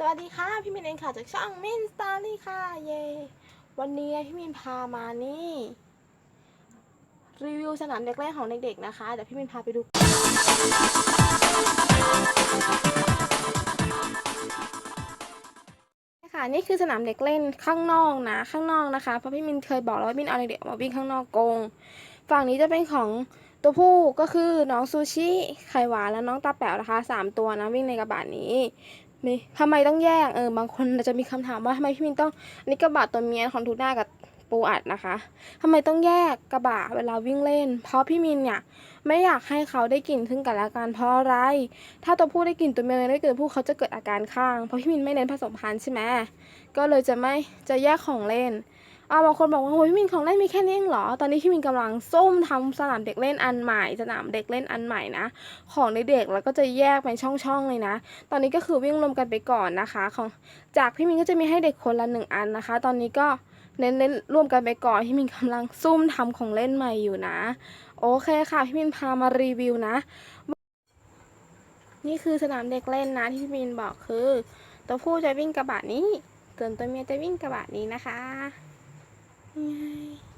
สวัสดีค่ะพี่มินเองค่ะจากช่องมินสตอรี่ค่ะเย้วันนี้พี่มินพามานี่รีวิวสนามเด็กเล่นของเด็กๆนะคะเดี๋ยวพี่มินพาไปดู ค่ะนี่คือสนามเด็กเล่นข้างนอกนะข้างนอกนะคะเพราะพี่มินเคยบอกแล้วว่ามินเอาเด็กๆมาวิ่งข้างนอกกงฝั่งนี้จะเป็นของตัวผู้ก็คือน้องซูชิไข่หวานและน้องตาแป๋วนะคะสามตัวนะวิ่งในกระบะนี้ มีทำไมต้องแยกเออบางคนจะมีคำถามว่าทำไมพี่มินต้องอันนี้กระบะตัวเมียของทูน่ากับปูอัดนะคะทำไมต้องแยกกระบะเวลาวิ่งเล่น เพราะพี่มินเนี่ยไม่อยากให้เขาได้กลิ่นซึ่งกันและกันเพราะอะไร ถ้าตัวผู้ได้กลิ่นตัวเมียได้กลิ่นผู้เขาจะเกิดอาการข้าง เพราะพี่มินไม่เน้นผสมพันธุ์ใช่ไหมก็เลยจะไม่จะแยกของเล่น อ่าบางคนบอกว่าโอ้ยพี่มินของเล่นมีแค่นี้เองเหรอ ตอนนี้พี่มินกำลังส้มทำสนามเด็กเล่นอันใหม่ สนามเด็กเล่นอันใหม่นะ ของเด็กๆแล้วก็จะแยกเป็นช่องๆเลยนะ ตอนนี้ก็คือวิ่งรวมกันไปก่อนนะคะ ของจากพี่มินก็จะมีให้เด็กคนละหนึ่งอันนะคะ ตอนนี้ก็เน้นเล่นร่วมกันไปก่อนพี่มินกำลังซุ่มทำของเล่นใหม่อยู่นะ โอเคค่ะพี่มินพามารีวิวนะ นี่คือสนามเด็กเล่นนะที่พี่มินบอกคือ ตัวผู้จะวิ่งกระบะนี้ส่วนตัวเมียจะวิ่งกระบะนี้นะคะ 哎。